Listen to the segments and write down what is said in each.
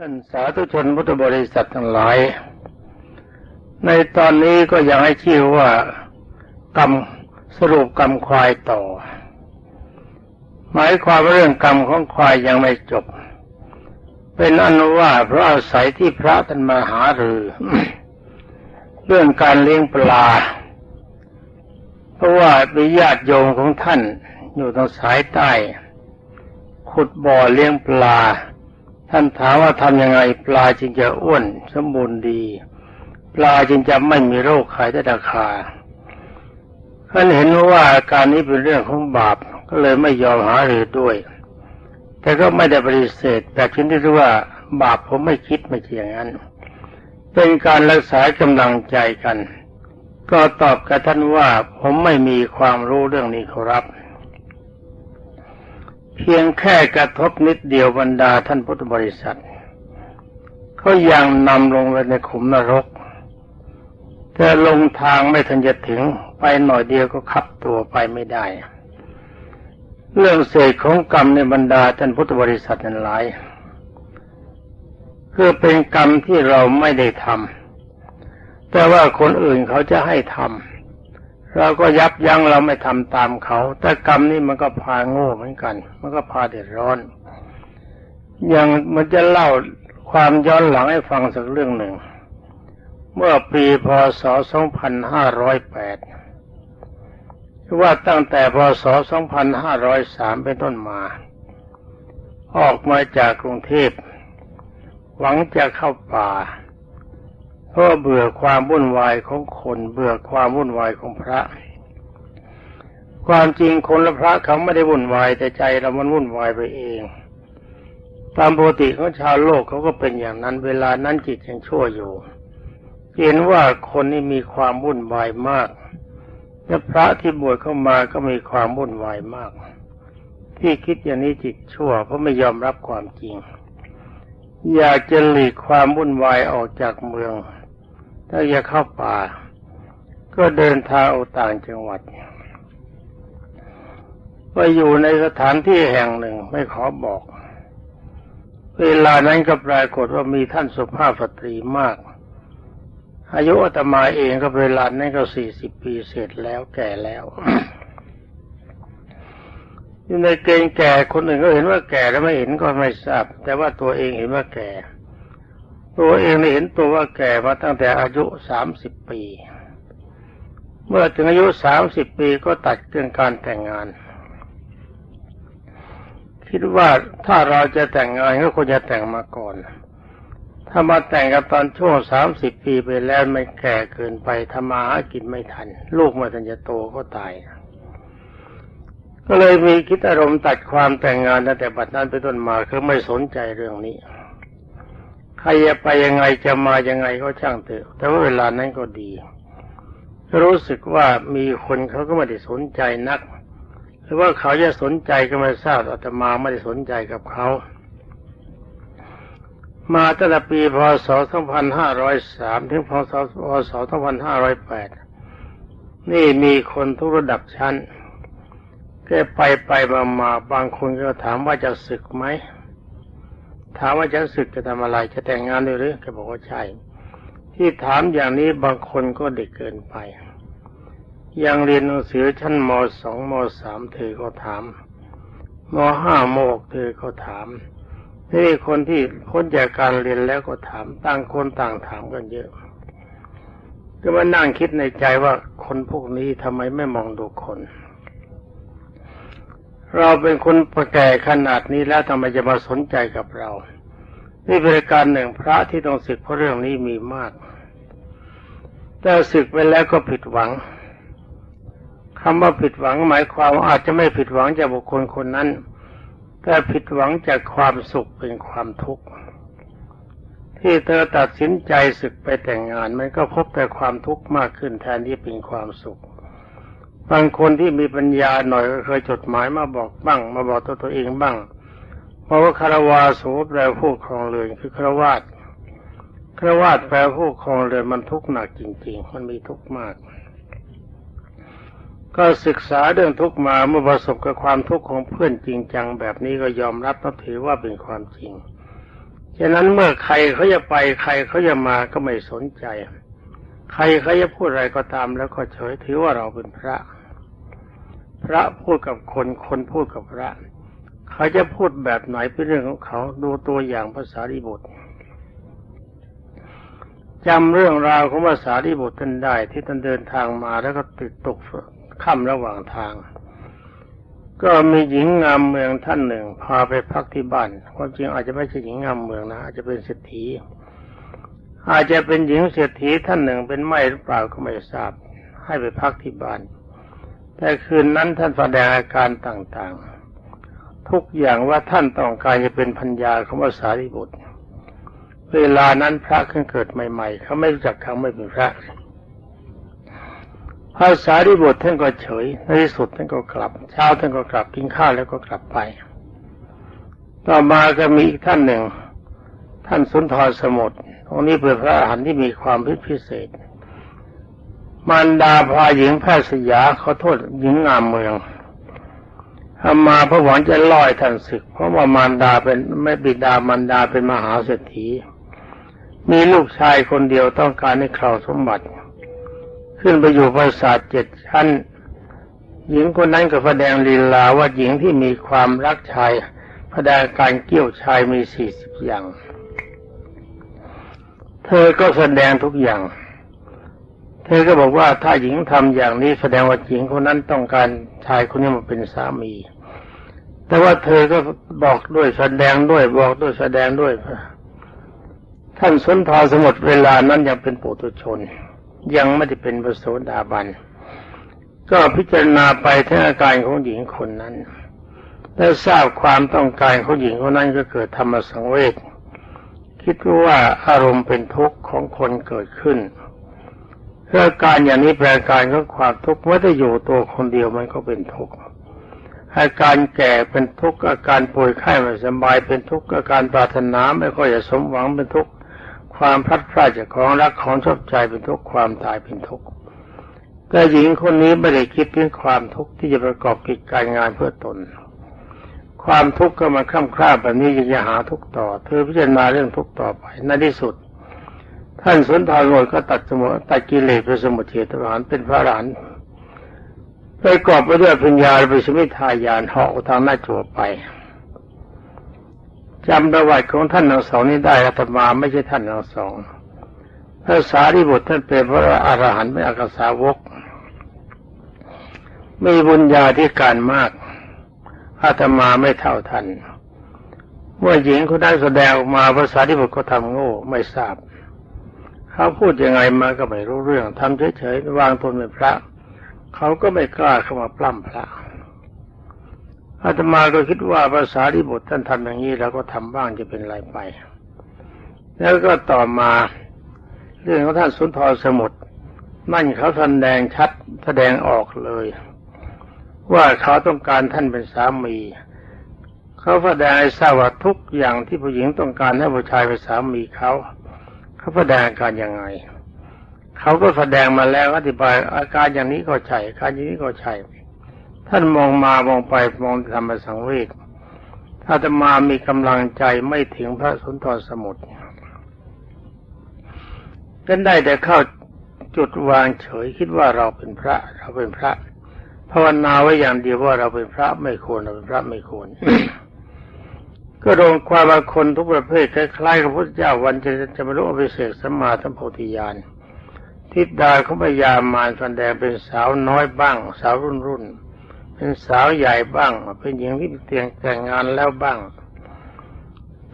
ท่านสาธุชนพุทธบริษัททั้งหลาย ในตอนนี้ก็ยังให้ชื่อว่ากรรมสรุปกรรมควายต่อ หมายความว่าเรื่องกรรมของควายยังไม่จบ เป็นอนุว่าเพราะอาศัยที่พระท่านมาหารือ เรื่องการเลี้ยงปลา เพราะว่ามีญาติโยมของท่านอยู่ทางสายใต้ ขุดบ่อเลี้ยงปลา ท่านถามว่าทำยังไงปลาจึงจะอ้วนสมบูรณ์ดี ปลาจึงจะไม่มีโรคขายได้ราคาท่านเห็นว่าอาการนี้เป็นเรื่องของบาปก็เลยไม่ยอมหาหรือด้วย แต่ก็ไม่ได้ปฏิเสธแบบที่รียกว่าบาปผมไม่คิดไม่เชียงนั้น เป็นการรักษากำลังใจกัน ก็ตอบกับท่านว่าผมไม่มีความรู้เรื่องนี้ครับ เพียงแค่กระทบนิดเดียวบรรดาท่านพุทธบริษัทเขายังนำลงไปในขุมนรก แต่ลงทางไม่ทันจะถึงไปหน่อยเดียวก็ขับตัวไปไม่ได้ เรื่องเศษของกรรมในบรรดาท่านพุทธบริษัทนั้นหลายคือเป็นกรรมที่เราไม่ได้ทำแต่ว่าคนอื่นเขาจะให้ทำ เราก็ยับยั้งเราไม่ทำตามเขา แต่กรรมนี่มันก็พาโง่เหมือนกัน มันก็พาเดือดร้อน อย่างมันจะเล่าความย้อนหลังให้ฟังสักเรื่องหนึ่ง เมื่อปีพศ 2508 ว่าตั้งแต่พศ 2503 เป็นต้นมา ออกมาจากกรุงเทพ หวังจะเข้าป่า เพราะเบื่อความวุ่นวายของคนเบื่อความวุ่นวายของพระ ความจริงคนและพระเขาไม่ได้วุ่นวายแต่ใจเรามันวุ่นวายไปเอง ตามปกติของชาวโลกเขาก็เป็นอย่างนั้น เวลานั้นจิตยังชั่วอยู่ เห็นว่าคนนี้มีความวุ่นวายมากและพระที่บวชเข้ามาก็มีความวุ่นวายมาก ที่คิดอย่างนี้จิตชั่วเพราะไม่ยอมรับความจริง อยากจะหลีกความวุ่นวายออกจากเมือง ถ้าอยากเข้าป่า ก็เดินทางออกต่างจังหวัดไปอยู่ในสถานที่แห่งหนึ่งไม่ขอบอก เวลานั้นก็ปรากฏว่ามีท่านสุภาพสตรีมาก อายุอาตมาเองก็เวลานั้นก็สี่สิบปีเสร็จแล้วแก่แล้วอยู่ในเกณฑ์แก่คนอื่นก็เห็นว่าแก่แล้วไม่เห็นก็ไม่ทราบ แต่ว่าตัวเองเห็นว่าแก่ ตัวเองได้เห็นตัวว่าแก่มาตั้งแต่อายุสามสิบปี เมื่อถึงอายุสามสิบปีก็ตัดเรื่องการแต่งงาน คิดว่าถ้าเราจะแต่งงานก็ควรจะแต่งมาก่อน ถ้ามาแต่งกับตอนช่วงสามสิบปีไปแล้วไม่แก่เกินไปทำมาหากินไม่ทัน ลูกมาทันจะโตก็ตายก็เลยมีคิดอารมณ์ตัดความแต่งงานตั้งแต่บัดนั้นเป็นต้นมาคือไม่สนใจเรื่องนี้ ครจะไปยังไงจะมายังไงก็ช่างเถอะ แต่ว่าเวลานั้นก็ดี รู้สึกว่ามีคนเขาก็ไม่ได้สนใจนัก หรือว่าเขาจะสนใจก็ไม่ทราบอาตมาไม่ได้สนใจกับเขา มาตั้งแต่ปีพศ 2503 ถึงพศพศ2508 นี่มีคนทุกระดับชั้นแกไปไปมามาบางคนก็ถามว่าจะศึกไหม ถามว่าจะศึกจะทำอะไรจะแต่งงานด้วยหรือแกบอกว่าใช่ ที่ถามอย่างนี้บางคนก็เด็กเกินไป ยังเรียนหนังสือชั้นมสองมสามเธอก็ถามมห้ามหกเธอก็ถามนี่คนที่พ้นจากการเรียนแล้วก็ถามต่างคนต่างถามกันเยอะก็มานั่งคิดในใจว่าคนพวกนี้ทำไมไม่มองดูคน เราเป็นคนประแก่ขนาดนี้แล้วทำไมจะมาสนใจกับเรา นี่เป็นการหนึ่งพระที่ต้องศึกเพราะเรื่องนี้มีมาก แต่ศึกไปแล้วก็ผิดหวังคำว่าผิดหวังหมายความว่าอาจจะไม่ผิดหวังจากบุคคลคนนั้น แต่ผิดหวังจากความสุขเป็นความทุกข์ที่เธอตัดสินใจศึกไปแต่งงานมันก็พบแต่ความทุกข์มากขึ้นแทนที่เป็นความสุข บางคนที่มีปัญญาหน่อยก็เคยจดหมายมาบอกบ้าง มาบอกตัวตัวเองบ้าง เพราะว่าคารวาสูแปลผู้ครองเรือนคือคารวาสคารวาสแปลผู้ครองเรือนมันทุกข์หนักจริง ๆ มันมีทุกข์มาก ก็ศึกษาเรื่องทุกข์มาเมื่อประสบกับความทุกข์ของเพื่อนจริงจังแบบนี้ก็ยอมรับนับถือว่าเป็นความจริงฉะนั้นเมื่อใครเขาจะไปใครเขาจะมาก็ไม่สนใจ ใครเขาจะพูดอะไรก็ตามแล้วก็เฉยถือว่าเราเป็นพระ พระพูดกับคน คนพูดกับพระ เขาจะพูดแบบไหนเป็นเรื่องของเขา ดูตัวอย่างภาษาดิบุตรจำเรื่องราวของภาษาดิบุตรท่านได้ที่ท่านเดินทางมาแล้วก็ติดตกค่ำระหว่างทาง ก็มีหญิงงามเมืองท่านหนึ่ง พาไปพักที่บ้านความจริงอาจจะไม่ใช่หญิงงามเมืองนะอาจจะเป็นเศรษฐีอาจจะเป็นหญิงเศรษฐีท่านหนึ่งเป็นไม่หรือเปล่าก็ไม่ทราบ ให้ไปพักที่บ้าน แต่คืนนั้นท่านแสดงอาการต่างๆ ทุกอย่างว่าท่านต้องการจะเป็นพัญญาของภาษาดิบุตร เวลานั้นพระขึ้นเกิดใหม่ ๆ เขาไม่รู้จักเขาไม่เป็นพระภาษาดิบทท่านก็เฉยในที่สุดท่านก็กลับ เช้าท่านก็กลับกินข้าวแล้วก็กลับไป ต่อมาก็มีอีกท่านหนึ่ง ท่านสุนทรสมุทรตรงนี้เป็นพระอรหันต์ที่มีความพิเศษ มารดาพาหญิงแพทย์สยาเขาโทษหญิงงามเมืองทำมาพระหวังจะล่อยท่านศึก เพราะว่ามารดาเป็นไม่บิดามารดาเป็นมหาเศรษฐี มีลูกชายคนเดียวต้องการให้ครองสมบัติ ขึ้นไปอยู่ปราสาทเจ็ดชั้น หญิงคนนั้นก็แสดงลีลาว่าหญิงที่มีความรักชายแสดงการเกี่ยวชายมีสี่สิบอย่าง เธอก็แสดงทุกอย่าง เธอก็บอกว่าถ้าหญิงทำอย่างนี้แสดงว่าหญิงคนนั้นต้องการชายคนนี้มาเป็นสามี แต่ว่าเธอก็บอกด้วยแสดงด้วยบอกด้วยแสดงด้วย ท่านสนทรสมุทรเวลานั้นยังเป็นปุถุชน ยังไม่ได้เป็นพระโสดาบัน ก็พิจารณาไปทั้งอาการของหญิงคนนั้นและทราบความต้องการของหญิงคนนั้นก็เกิดธรรมสังเวชคิดว่าอารมณ์เป็นทุกข์ของคนเกิดขึ้น เพื่อการอย่างนี้แปลการของความทุกข์เมื่อได้อยู่ตัวคนเดียวมันก็เป็นทุกข์อาการแก่เป็นทุกข์อาการป่วยไข้ไม่สบายเป็นทุกข์อาการปรารถนาไม่ค่อยจะสมหวังเป็นทุกข์ความพลัดพรากจากของรักของชอบใจเป็นทุกข์ความตายเป็นทุกข์แต่หญิงคนนี้ไม่ได้คิดถึงความทุกข์ที่จะประกอบกิจการงานเพื่อตน ความทุกข์ก็มาข้ามคร่าแบบนี้ยังจะหาทุกข์ต่อ เธอพิจารณาเรื่องทุกข์ต่อไปในที่สุด ท่านสุนทรโนก็ตัดสมุตัดกิเลสเป็นสมุทเทประหารเป็นพระหลานไปกอบไปด้วยปัญญาไปสมิทายานเหาะทางหน้าจัวไปจำประวัติของท่านทั้งสองนี้ได้อาตมาไม่ใช่ท่านทั้งสองภาษาที่บุตรท่านเป็นพระอรหันต์เป็นอักษาวก มีบุญญาธิการมากอาตมาไม่เท่าท่านเมื่อหญิงคนนั้นแสดงออกมาภาษาที่บุตรก็ทำโง่ไม่ทราบ เขาพูดยังไงมาก็ไม่รู้เรื่องทำเฉยๆวางตนเป็นพระ เขาก็ไม่กล้าเข้ามาปล้ำพระอาตมาก็คิดว่าภาษาที่บทท่านทำอย่างนี้เราก็ทำบ้างจะเป็นไรไป แล้วก็ต่อมาเรื่องของท่านสุนทรสมุทรนั่นเขาแสดงชัดแสดงออกเลย ว่าเขาต้องการท่านเป็นสามี เขาแสดงให้ทราบว่าทุกอย่างที่ผู้หญิงต้องการให้ผู้ชายเป็นสามีเขา เขาแสดงการยังไง เขาก็แสดงมาแล้วอธิบายอาการอย่างนี้ก็ใช่อาการอย่างนี้ก็ใช่ท่านมองมามองไปมองธรรมสังเวชถ้าจะมามีกำลังใจไม่ถึงพระสุนทรสมุทรก็ได้แต่เข้าจุดวางเฉยคิดว่าเราเป็นพระ เราเป็นพระภาวนาไว้อย่างเดียวว่าเราเป็นพระไม่ควรเราเป็นพระไม่ควร ก็รวมความว่าคนทุกประเภทคล้ายๆกับพระเจ้าวันจะจะบรรลุอภิเศษสัมมาสัมโพธิญาณทิดดาเขาพยายามมาแสดงเป็นสาวน้อยบ้าง สาวรุ่นรุ่นเป็นสาวใหญ่บ้าง เป็นหญิงที่เตียงแต่งงานแล้วบ้าง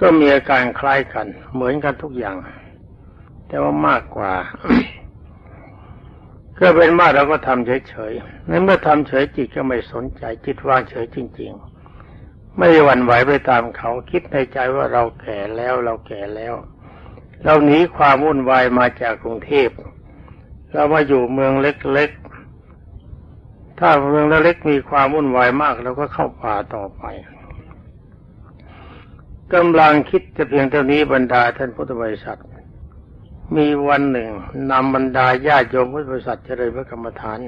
ก็มีอาการคล้ายกัน เหมือนกันทุกอย่าง แต่ว่ามากกว่าก็เป็นมากเราก็ทำเฉยๆนั้นเมื่อทำเฉยจิตก็ไม่สนใจจิตว่างเฉยจริง ๆ ไม่หวั่นไหวไปตามเขาคิดในใจว่าเราแก่แล้วเราแก่แล้ว เราหนีความวุ่นวายมาจากกรุงเทพเรามาอยู่เมืองเล็กๆ ถ้าเมืองเล็กมีความวุ่นวายมากเราก็เข้าป่าต่อไปกำลังคิดจะเพียงเท่านี้บรรดาท่านพุทธบริษัท มีวันหนึ่งนำบรรดาญาโยมพุทธบริษัทเจริญพระกรรมฐาน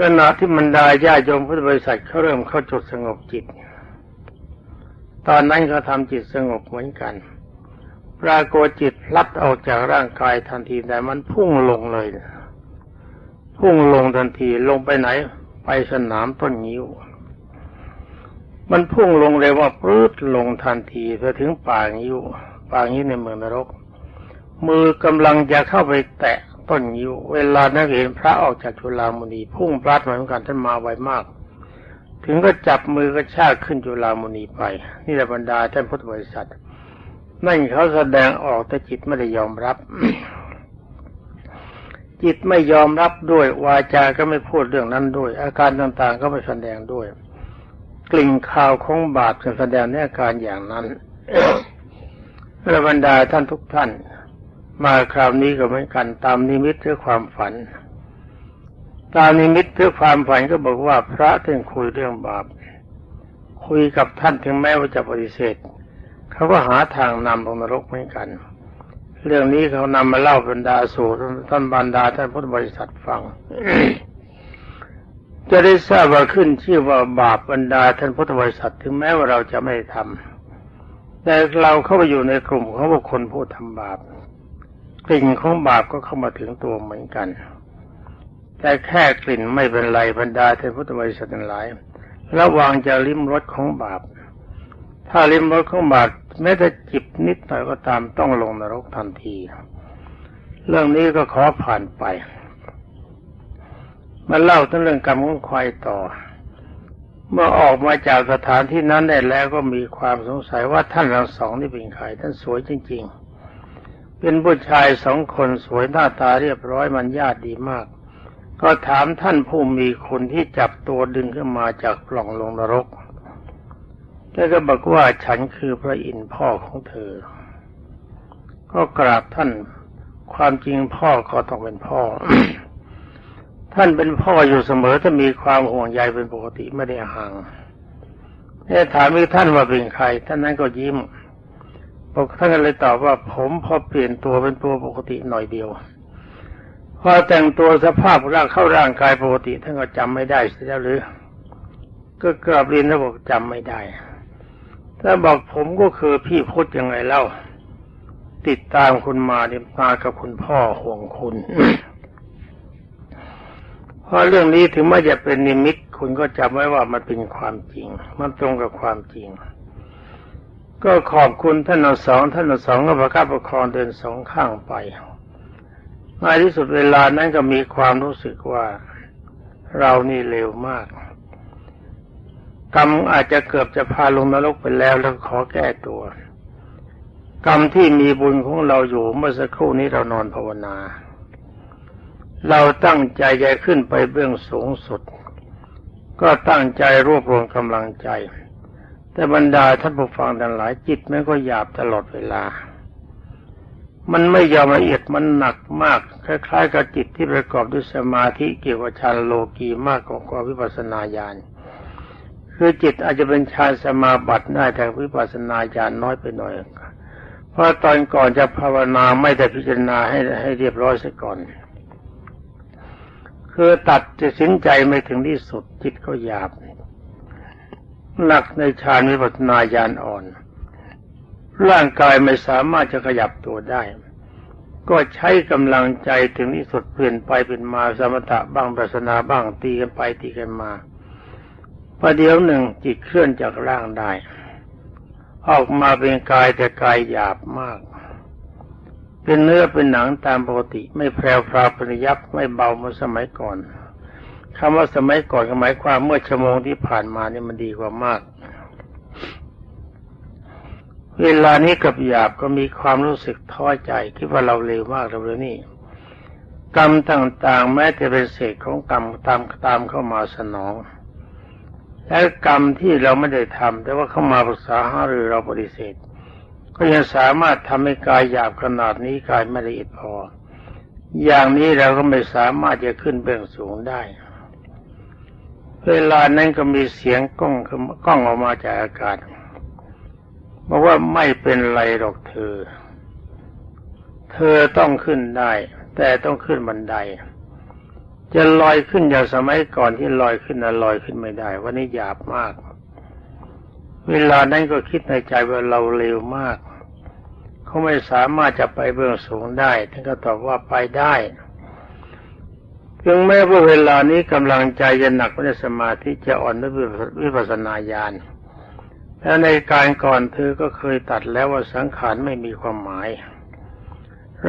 ขณะที่บรรดาญาโยมพุทธบริษัทเขาเริ่มเข้าจุดสงบจิต ตอนนั้นเขาทำจิตสงบเหมือนกัน ปรากฏจิตพลัดออกจากร่างกายทันทีแต่มันพุ่งลงเลย พุ่งลงทันทีลงไปไหน ไปสนามต้นงิ้ว มันพุ่งลงเลยว่าปลื้ดลงทันทีไปถึงป่างิ้วป่างิ้วในเมืองนรก มือกำลังจะเข้าไปแตะ ต้นงิ้วเวลานักเห็นพระออกจากจุฬามณีพุ่งพลัดมาเหมือนกันท่านมาไวมาก ถึงก็จับมือกระชากขึ้นจุฬามณีไป นี่แหละบรรดาท่านพุทธบริษัท นั่นเขาแสดงออกแต่จิตไม่ได้ยอมรับ จิตไม่ยอมรับด้วยวาจาก็ไม่พูดเรื่องนั้นด้วย อาการต่างๆก็ไม่แสดงด้วย กลิ่นข่าวของบาปแสดงในอาการอย่างนั้นระบรรดาท่านทุกท่าน มาคราวนี้ก็เหมือนกัน ตามนิมิตหรือความฝัน ตามนิมิตเพื่อความฝันก็บอกว่าพระท่านคุยเรื่องบาป คุยกับท่านถึงแม้ว่าจะปฏิเสธเขาก็หาทางนำลงนรกเหมือนกัน เรื่องนี้เขานำมาเล่าบรรดาสู่ท่านบรรดาท่านพุทธบริษัทฟังจะได้ทราบว่าขึ้นชื่อว่าบาปบรรดาท่านพุทธบริษัทถึงแม้ว่าเราจะไม่ทำแต่เราเข้าไปอยู่ในกลุ่มของบุคคลผู้ทำบาป กลิ่นของบาปก็เข้ามาถึงตัวเหมือนกัน แต่แค่กลิ่นไม่เป็นไรบรรดาเทพุทธบริษัททั้งหลาย ระวังจะลิ้มรสของบาป ถ้าลิ้มรสของบาปแม้แต่จิบนิดหน่อยก็ตามต้องลงนรกทันที เรื่องนี้ก็ขอผ่านไปมาเล่าถึงเรื่องกรรมของควายต่อ เมื่อออกมาจากสถานที่นั้นได้แล้วก็มีความสงสัยว่าท่านทั้งสองนี่เป็นใครท่านสวยจริง ๆ เป็นผู้ชายสองคนสวยหน้าตาเรียบร้อยมันญาติดีมาก ก็ถามท่านผู้มีคนที่จับตัวดึงขึ้นมาจากปล่องลงนรกแล้วก็บอกว่าฉันคือพระอินทร์พ่อของเธอ ก็กราบท่านความจริงพ่อก็ต้องเป็นพ่อ ท่านเป็นพ่ออยู่เสมอถ้ามีความห่วงใยเป็นปกติไม่ได้ห่างแต่ถามอีกท่านว่าเป็นใคร ท่านนั้นก็ยิ้ม บอกท่านก็เลยตอบว่าผมพอเปลี่ยนตัวเป็นตัวปกติหน่อยเดียว พอแต่งตัวสภาพร่างเข้าร่างกายปกติท่านก็จำไม่ได้เสียแล้วหรือ ก็กราบเรียนแล้วบอกจำไม่ได้ถ้าบอกผมก็คือพี่พุทธยังไงเล่า ติดตามคุณมาเนี่ยมากับคุณพ่อห่วงคุณเพราะเรื่องนี้ถึงแม้จะเป็นนิมิต คุณก็จำไว้ว่ามันเป็นความจริง มันตรงกับความจริง ก็ขอบคุณท่านทั้งสองท่านทั้งสองก็ประคับประคองเดินสองข้างไปในที่สุดเวลานั้นก็มีความรู้สึกว่า เรานี่เร็วมากกรรมอาจจะเกือบจะพาลงนรกไปแล้วแล้วขอแก้ตัว กรรมที่มีบุญของเราอยู่เมื่อสักครู่นี้เรานอนภาวนา เราตั้งใจจะขึ้นไปเบื้องสูงสุด ก็ตั้งใจรวบรวมกำลังใจ แต่บรรดาท่านผู้ฟังทั้งหลายจิตมันก็หยาบตลอดเวลา มันไม่ยอมละเอียดมันหนักมาก คล้ายๆ กับจิตที่ประกอบด้วยสมาธิเกี่ยวกับฌานโลกีมากกว่าวิปัสสนาญาณคือจิตอาจจะเป็นฌานสมาบัติได้แต่วิปัสสนาญาณน้อยไปหน่อย เพราะตอนก่อนจะภาวนาไม่ได้พิจารณาให้ให้เรียบร้อยซะก่อนคือตัดจะสินใจไม่ถึงที่สุดจิตก็หยาบ หนักในฌานวิปัสสนาญาณอ่อน ร่างกายไม่สามารถจะขยับตัวได้ ก็ใช้กำลังใจถึงที่สุดเปลี่ยนไปเป็นมาสมถะบ้างปัสนาบ้างตีกันไปตีกันมาประเดี๋ยวหนึ่งจิตเคลื่อนจากร่างได้ ออกมาเป็นกายแต่กายหยาบมาก เป็นเนื้อเป็นหนังตามปกติไม่แพรวพราปริยับไม่เบาเหมือนสมัยก่อน คำว่าสมัยก่อนหมายความเมื่อชั่วโมงที่ผ่านมาเนี่ยมันดีกว่ามาก เวลานี้กับหยาบก็มีความรู้สึกท้อใจคิดว่าเราเลวมากเรานี่กรรมต่างๆ แม้จะเป็นเศษของกรรมตามตามเข้ามาสนอง และกรรมที่เราไม่ได้ทำแต่ว่าเข้ามาปรึกษาหารือเราปฏิเสธ ก็ยังสามารถทำให้กายหยาบขนาดนี้กายไม่ละเอียดพอ อย่างนี้เราก็ไม่สามารถจะขึ้นเบื้องสูงได้ เวลานั้นก็มีเสียงก้องก้องออกมาจากอากาศบอกว่าไม่เป็นไรหรอกเธอ เธอต้องขึ้นได้ แต่ต้องขึ้นบันได จะลอยขึ้นอย่างสมัยก่อนที่ลอยขึ้นนะลอยขึ้นไม่ได้ วันนี้หยาบมาก เวลานั้นก็คิดในใจว่าเราเร็วมาก เขาไม่สามารถจะไปเบื้องสูงได้ท่านก็ตอบว่าไปได้ ถึงแม้ว่าเวลานี้กำลังใจจะหนักในสมาธิจะอ่อนด้วยวิปัสสนาญาณแล้วในการก่อนเธอก็เคยตัดแล้วว่าสังขารไม่มีความหมาย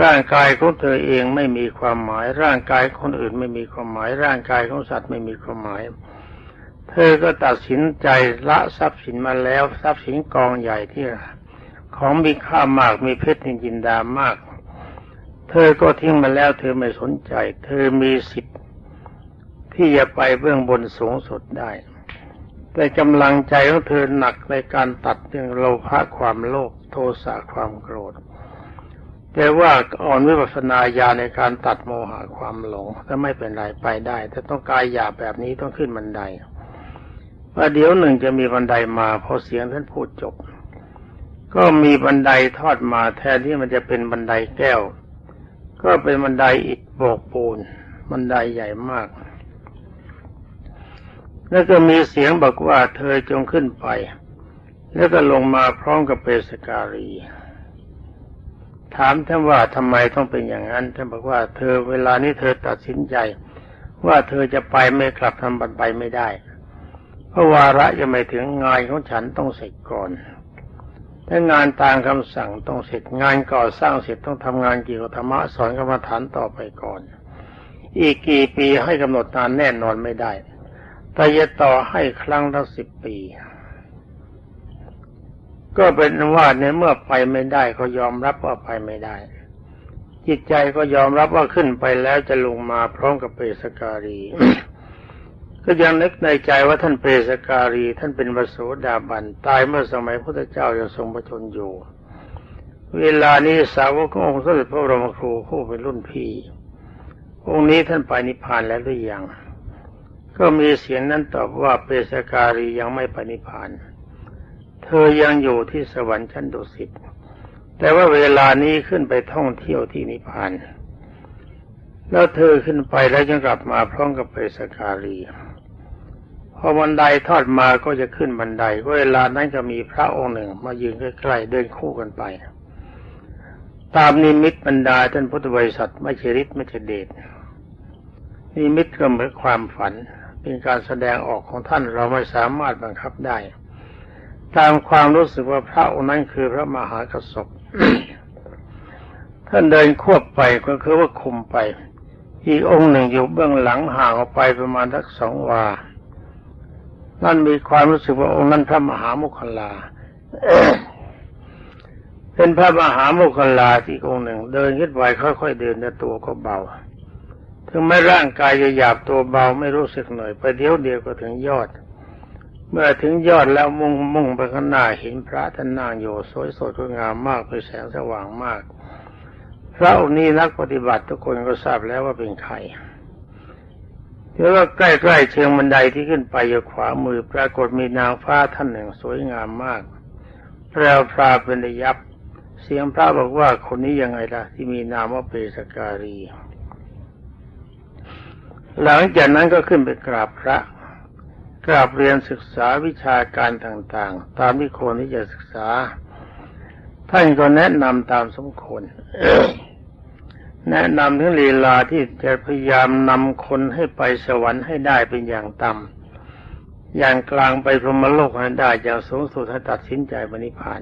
ร่างกายของเธอเองไม่มีความหมาย ร่างกายคนอื่นไม่มีความหมาย ร่างกายของสัตว์ไม่มีความหมาย เธอก็ตัดสินใจละทรัพย์สินมาแล้ว ทรัพย์สินกองใหญ่ที่ของมีค่ามากมีเพชรนินจินดามาก เธอก็ทิ้งมาแล้วเธอไม่สนใจ เธอมีสิทธิ์ที่จะไปเบื้องบนสูงสุดได้ แต่กำลังใจของเธอหนักในการตัดเรื่องโลภะความโลภโทสะความโกรธ แต่ว่าอ่อนวิปัสนาญาในการตัดโมหะความหลงก็ไม่เป็นไรไปได้ แต่ต้องกายหยาบแบบนี้ต้องขึ้นบันไดว่าเดี๋ยวหนึ่งจะมีบันไดมาพอเสียงท่านพูดจบ ก็มีบันไดทอดมาแทนที่มันจะเป็นบันไดแก้ว ก็เป็นบันไดอิฐโบกปูน บันไดใหญ่มาก แล้วก็มีเสียงบอกว่าเธอจงขึ้นไป แล้วก็ลงมาพร้อมกับเปสการี ถามท่านว่าทำไมต้องเป็นอย่างนั้นท่านบอกว่าเธอเวลานี้เธอตัดสินใจ ว่าเธอจะไปไม่กลับทำบันไปไม่ได้ เพราะวาระยังไม่ถึงงานของฉันต้องเสร็จก่อน ถ้างานตามคำสั่งต้องเสร็จงานก่อสร้างเสร็จต้องทำงานเกี่ยวกับธรรมะสอนกรรมฐานต่อไปก่อน อีกกี่ปีให้กำหนดนานแน่นอนไม่ได้ แต่จะต่อให้ครั้งละสิบปี ก็เป็นว่าในเมื่อไปไม่ได้ก็ยอมรับว่าไปไม่ได้ จิตใจก็ยอมรับว่าขึ้นไปแล้วจะลงมาพร้อมกับเปสการี ก็ยังนึกในใจว่าท่านเปรสการี ท่านเป็นวโสดาบันตายเมื่อสมัยพระเจ้ายังทรงประชนอยู่ เวลานี้สาวกขององค์สมเด็จพระบรมครูผู้เป็นรุ่นพี่องค์นี้ท่านไปนิพพานแล้วหรือยังก็มีเสียงนั้นตอบว่าเปรสการียังไม่ปณิพาน เธอยังอยู่ที่สวรรค์ชั้นดุสิตแต่ว่าเวลานี้ขึ้นไปท่องเที่ยวที่นิพพาน แล้วเธอขึ้นไปแล้วยังกลับมาพร้อมกับเปรสการี พอบันไดทอดมาก็จะขึ้นบันไดเวลานั้นก็มีพระองค์หนึ่ง มายืนใกล้ๆเดินคู่กันไป ตามนิมิตบรรดาท่านพุทธบริษัทไม่ใช่ฤทธิ์ไม่ใช่เดชนิมิตก็เหมือนความฝัน เป็นการแสดงออกของท่านเราไม่สามารถบังคับได้ ตามความรู้สึกว่าพระองค์นั้นคือพระมหากษัตริย์ท่านเดินควบไปก็คือว่าคุมไป อีกองค์หนึ่งอยู่เบื้องหลังห่างออกไปประมาณทักสองวา นั่นมีความรู้สึกว่าองค์นั้นพระมหาโมคคลาเป็นพระมหาโมคคลาที่องค์หนึ่ง เดินขึ้นไปค่อยๆเดินแต่ตัวก็เบา ถึงแม้ร่างกายจะหยาบตัวเบาไม่รู้สึกหน่อยไปเดียวเดียวก็ถึงยอด เมื่อถึงยอดแล้วมุ่งมุ่งไปข้างหน้าเห็นพระท่านนั่งอยู่สวยสดงามมากไปแสงสว่างมากพระองค์นี้นักปฏิบัติทุกคนก็ทราบแล้วว่าเป็นใคร เดี๋ยวก็ใกล้ๆเชิงบันไดที่ขึ้นไปอยู่ขวามือ ปรากฏมีนางฟ้าท่านหนึ่งสวยงามมากแพรวพราเป็นระยับ เสียงพระบอกว่าคนนี้ยังไงล่ะ ที่มีนามว่าเปสการี หลังจากนั้นก็ขึ้นไปกราบพระกราบเรียนศึกษาวิชาการต่างๆ ตามที่ควรที่จะศึกษา ท่านก็แนะนำตามสมควร แนะนำถึงลีลาที่จะพยายามนำคนให้ไปสวรรค์ให้ได้เป็นอย่างต่ำอย่างกลางไปพรหมโลกให้ได้อย่างสูงสุดให้ตัดสินใจบริพาน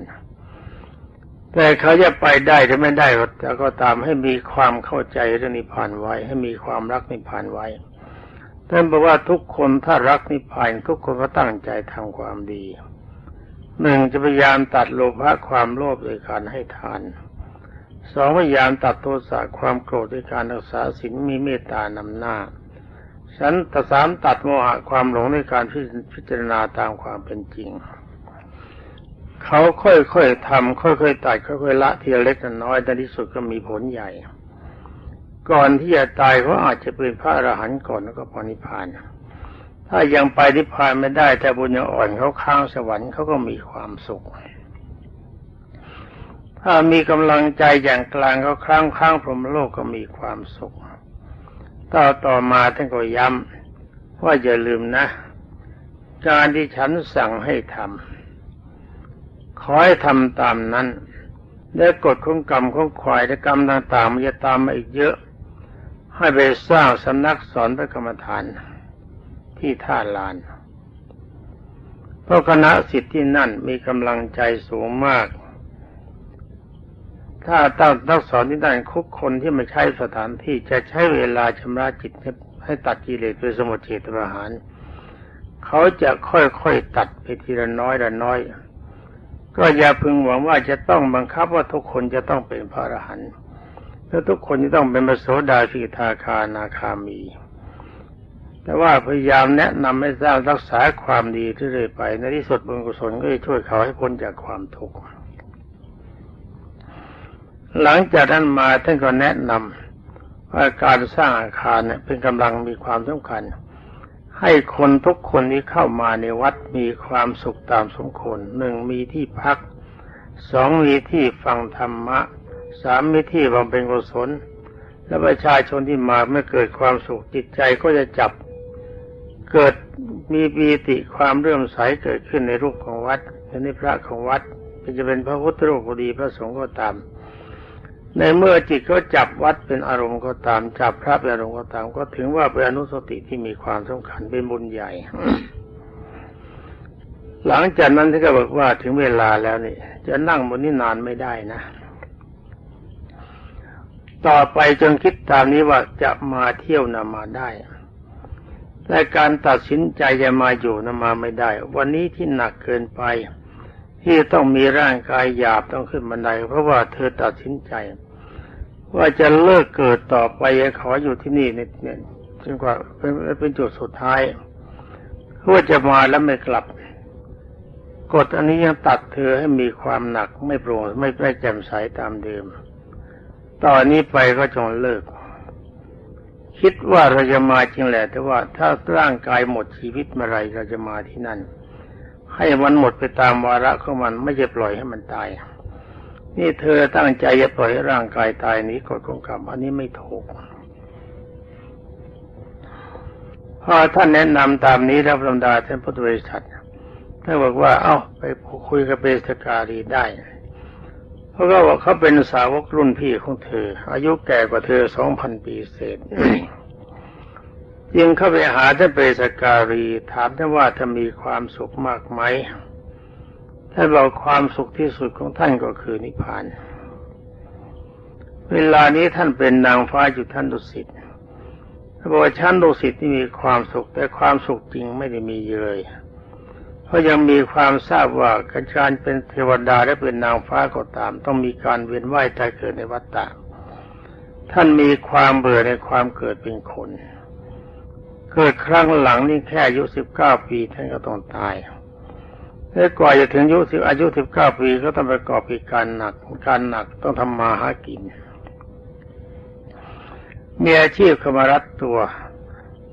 แต่เขาจะไปได้หรือไม่ได้แต่ก็ตามให้มีความเข้าใจเรื่องนิพพานไว้ ให้มีความรักนิพพานไว้ท่านบอกว่าทุกคนถ้ารักนิพพานทุกคนก็ตั้งใจทำความดีหนึ่งจะพยายามตัดโลภะความโลภโดยการให้ทาน สองพยายามตัดโทสะความโกรธด้วยการรักษาศีลมีเมตตานำหน้าฉันตสามตัดโมหะความหลงในการพิจารณาตามความเป็นจริง เขาค่อยๆทำค่อยๆตัดค่อยๆละทีละเล็กน้อยแต่ที่สุดก็มีผลใหญ่ ก่อนที่จะตายเขาอาจจะเป็นพระอรหันต์ก่อนแล้วก็พนิพพานถ้ายังไปนิพพานไม่ได้แต่บุญยังอ่อนเขาข้างสวรรค์เขาก็มีความสุข ถ้ามีกำลังใจอย่างกลางเขาครั้งข้งพรหมโลกก็มีความสุขต่อต่อมาท่านก็ย้ำว่าอย่าลืมนะ การที่ฉันสั่งให้ทำขอให้ทำตามนั้นและกฎของกรรมของควายและกรรมต่างๆมันจะตามมาอีกเยอะ ให้ไปสร้างสำนักสอนพระกรรมฐาน ที่ท่าลาน เพราะคณะสิทธิ์ที่นั่นมีกำลังใจสูงมาก ถ้าตั้งนักสอนที่นั่นคุกคนที่มาใช้สถานที่จะใช้เวลาชำระจิตให้ตัดกิเลสโดยสมุทเฉตประหาร เขาจะค่อยๆตัดไปทีละน้อยละน้อย ก็อย่าพึงหวังว่าจะต้องบังคับว่าทุกคนจะต้องเป็นพระอรหันต์แล้วทุกคนจะต้องเป็นพระโสดาสีทาคานาคามี แต่ว่าพยายามแนะนำให้สร้างรักษาความดีที่เรื่อยไป ในที่สุดบุญกุศลก็จะช่วยเขาให้พ้นจากความทุกข์ หลังจากนั้นมาท่านก็แนะนำว่าการสร้างอาคารเนี่ยเป็นกำลังมีความสำคัญ ให้คนทุกคนที่เข้ามาในวัดมีความสุขตามสมควรหนึ่งมีที่พักสองมีที่ฟังธรรมะสามมีที่บำเพ็ญกุศล และประชาชนที่มาเมื่อเกิดความสุขจิตใจก็จะจับ เกิดมีปีติความเรื่อมใสเกิดขึ้นในรูปของวัดในพระของวัดจะเป็นพระพุทธรูปก็ดีพระสงฆ์ก็ตาม ในเมื่อจิตเขาจับวัดเป็นอารมณ์ก็ตามจับพระเป็นอารมณ์ก็ตาม ก็ถึงว่าเป็นอนุสติที่มีความสำคัญเป็นบุญใหญ่ หลังจากนั้นท่านก็บอกว่าถึงเวลาแล้วนี่จะนั่งบนนี้นานไม่ได้นะ ต่อไปจนคิดตามนี้ว่าจะมาเที่ยวนามาได้แต่การตัดสินใจจะมาอยู่นามาไม่ได้ วันนี้ที่หนักเกินไปที่ต้องมีร่างกายหยาบต้องขึ้นบันไดเพราะว่าเธอตัดสินใจ ว่าจะเลิกเกิดต่อไปขออยู่ที่นี่เนี่ยจนกว่าเป็นเป็นจุดสุดท้ายว่าจะมาแล้วไม่กลับ กฎอันนี้ยังตัดเธอให้มีความหนักไม่โปร่งไม่ไม่แจ่มใสตามเดิม ตอนนี้ไปก็จงเลิก คิดว่าเราจะมาจริงแหละ แต่ว่าถ้าร่างกายหมดชีวิตเมื่อไรเราจะมาที่นั่น ให้มันหมดไปตามวาระของมันไม่จะปล่อยให้มันตาย นี่เธอตั้งใจจะปล่อยร่างกายตายนี้กฎของกรรม อันนี้ไม่ถูกพอท่านแนะนำตามนี้แล้วบรรดาท่านพุทธบริษัทท่านบอกว่า เอ้า ไปคุยกับเบสการีได้ เพราะก็ว่าเขาเป็นสาวกรุ่นพี่ของเธอ อายุแก่กว่าเธอสองพันปีเศษยิงเข้าไปหาท่านเบสการีถามท่านว่าถ้ามีความสุขมากไหม ท่านบอกความสุขที่สุดของท่านก็คือนิพพาน เวลานี้ท่านเป็นนางฟ้าอยู่ท่านดุสิตท่านบอกว่าชั้นดุสิตที่มีความสุข แต่ความสุขจริงไม่ได้มีเลย เพราะยังมีความทราบว่าการเป็นเทวดาและเป็นนางฟ้าก็ตาม ต้องมีการเวียนว่ายตายเกิดในวัฏฏะท่านมีความเบื่อในความเกิดเป็นคน เกิดครั้งหลังนี่แค่อายุสิบเก้าปีท่านก็ต้องตาย แล้วกว่าจะถึงอายุสิบอายุสิบเก้าปีก็ต้องประกอบกิจการหนักการหนักต้องทำมาหากิน มีอาชีพขมารัดตัว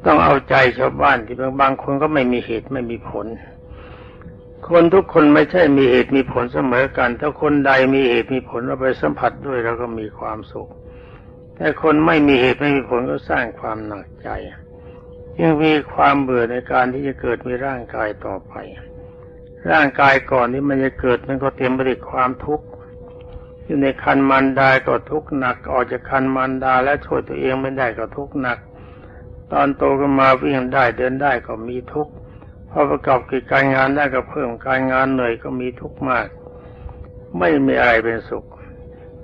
ต้องเอาใจชาวบ้านที่บางคนก็ไม่มีเหตุไม่มีผล คนทุกคนไม่ใช่มีเหตุมีผลเสมอกัน ถ้าคนใดมีเหตุมีผลเราไปสัมผัสด้วยเราก็มีความสุข แต่คนไม่มีเหตุไม่มีผลก็สร้างความหนักใจยังมีความเบื่อในการที่จะเกิดมีร่างกายต่อไป ร่างกายก่อนนี้มันจะเกิดมันก็เต็มไปด้วยความทุกข์อยู่ในคันมันดาก็ทุกข์หนัก ออกจากคันมันดาแล้วช่วยตัวเองไม่ได้ก็ทุกข์หนัก ตอนโตขึ้นมาวิ่งได้เดินได้ก็มีทุกข์พอประกอบกิจการงานได้ก็เพิ่มการงานเหนื่อยก็มีทุกข์มาก ไม่มีอะไรเป็นสุข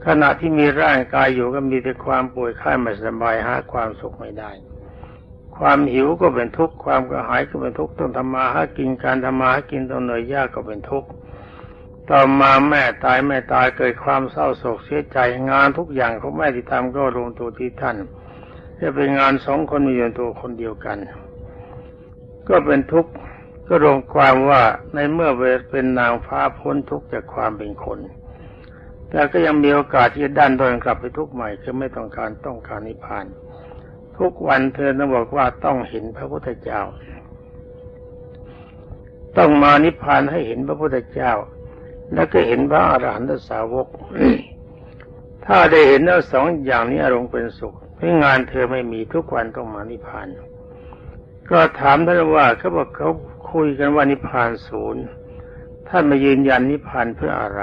ขณะที่มีร่างกายอยู่ก็มีแต่ความป่วยไข้ไม่สบายหาความสุขไม่ได้ ความหิวก็เป็นทุกข์ความกระหายก็เป็นทุกข์ต้องทำมาหากินการทำมาหากินต้องเหนื่อยยากก็เป็นทุกข์ต่อมาแม่ตายแม่ตายเกิดความเศร้าโศกเสียใจงานทุกอย่างของแม่ที่ทำก็รวมตัวที่ท่านจะเป็นงานสองคนมีอยู่ตัวคนเดียวกัน ก็เป็นทุกข์ก็รวมความว่าในเมื่อเป็นนางฟ้าพ้นทุกข์จากความเป็นคน แต่ก็ยังมีโอกาสที่จะดันตัวกลับไปทุกข์ใหม่คือไม่ต้องการต้องการนิพพาน ทุกวันเธอต้องบอกว่าต้องเห็นพระพุทธเจ้า ต้องมานิพพานให้เห็นพระพุทธเจ้า แล้วก็เห็นพระอรหันตสาวก ถ้าได้เห็นแล้วสองอย่างนี้อารมณ์เป็นสุขเพราะงานเธอไม่มีทุกวันต้องมานิพพาน ก็ถามท่านว่าเขาบอกเขาคุยกันว่านิพพานศูนย์ท่านมายืนยันนิพพานเพื่ออะไร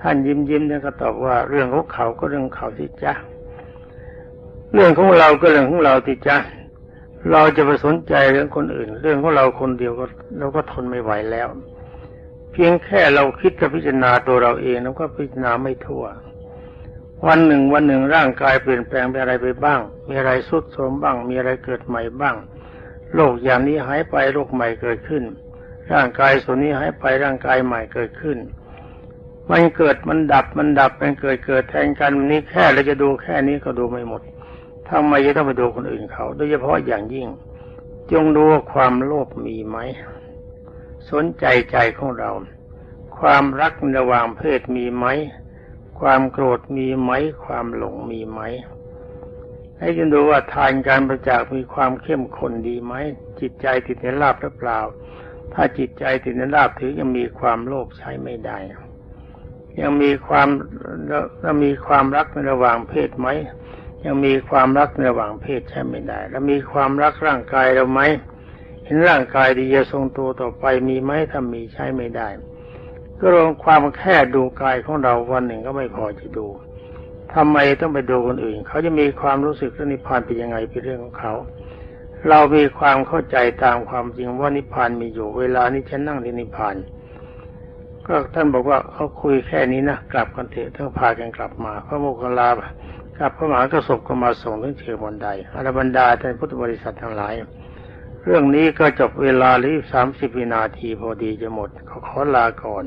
ท่านยิ้มยิ้มแล้วก็ตอบว่าเรื่องของเขาก็เรื่องของเขาสิจ๊ะ เรื่องของเราก็เรื่องของเราสิจ๊ะเราจะไปสนใจเรื่องคนอื่น เรื่องของเราคนเดียวก็เราก็ทนไม่ไหวแล้ว เพียงแค่เราคิดจะพิจารณาตัวเราเองเราก็พิจารณาไม่ทั่ว วันหนึ่งวันหนึ่งร่างกายเปลี่ยนแปลงไปอะไรไปบ้าง มีอะไรสุดโทรมบ้าง มีอะไรเกิดใหม่บ้างโรคอย่างนี้หายไปโรคใหม่เกิดขึ้น ร่างกายส่วนนี้หายไปร่างกายใหม่เกิดขึ้นมันเกิดมันดับมันดับมันเกิดเกิดแทนกันนี้แค่เราจะดูแค่นี้ก็ดูไม่หมด ทำไมจะต้องไปดูคนอื่นเขา โดยเฉพาะอย่างยิ่ง จงดูว่าความโลภมีไหม สนใจใจของเรา ความรักระหว่างเพศมีไหม ความโกรธมีไหม ความหลงมีไหม ให้จงดูว่าทานการประจากมีความเข้มข้นดีไหม จิตใจติดในลาบหรือเปล่า ถ้าจิตใจติดในลาบถือยังมีความโลภใช้ไม่ได้ยังมีความยังมีความรักในระหว่างเพศไหม ยังมีความรักในระหว่างเพศใช่ไม่ได้ แล้วมีความรักร่างกายเราไหมเห็นร่างกายดีจะทรงตัวต่อไปมีไหมถ้ามีใช้ไม่ได้ ก็รวมความแค่ดูกายของเราวันหนึ่งก็ไม่พอจะดูทำไมต้องไปดูคนอื่น เขาจะมีความรู้สึกว่านิพพานเป็นยังไงเป็นเรื่องของเขา เรามีความเข้าใจตามความจริงว่านิพพานมีอยู่ เวลานี้ฉันนั่งที่นิพพานก็ท่านบอกว่าเขาคุยแค่นี้นะกลับกันเถอะต้องพากันกลับมาพระโมคคัลลา กับพระมหากระสบก็มาส่งถึงเชือบนใดอรบรรดาท่านพุทธบริษัททั้งหลาย เรื่องนี้ก็จบเวลาหรือสามสิบวินาทีพอดีจะหมดขอขอลาก่อน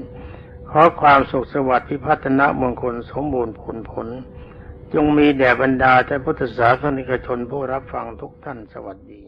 ขอความสุขสวัสดิ์พิพัฒนมงคลสมบูรณ์ผลผล จงมีแด่บรรดาท่านพุทธศาสนิกชนผู้รับฟังทุกท่านสวัสดี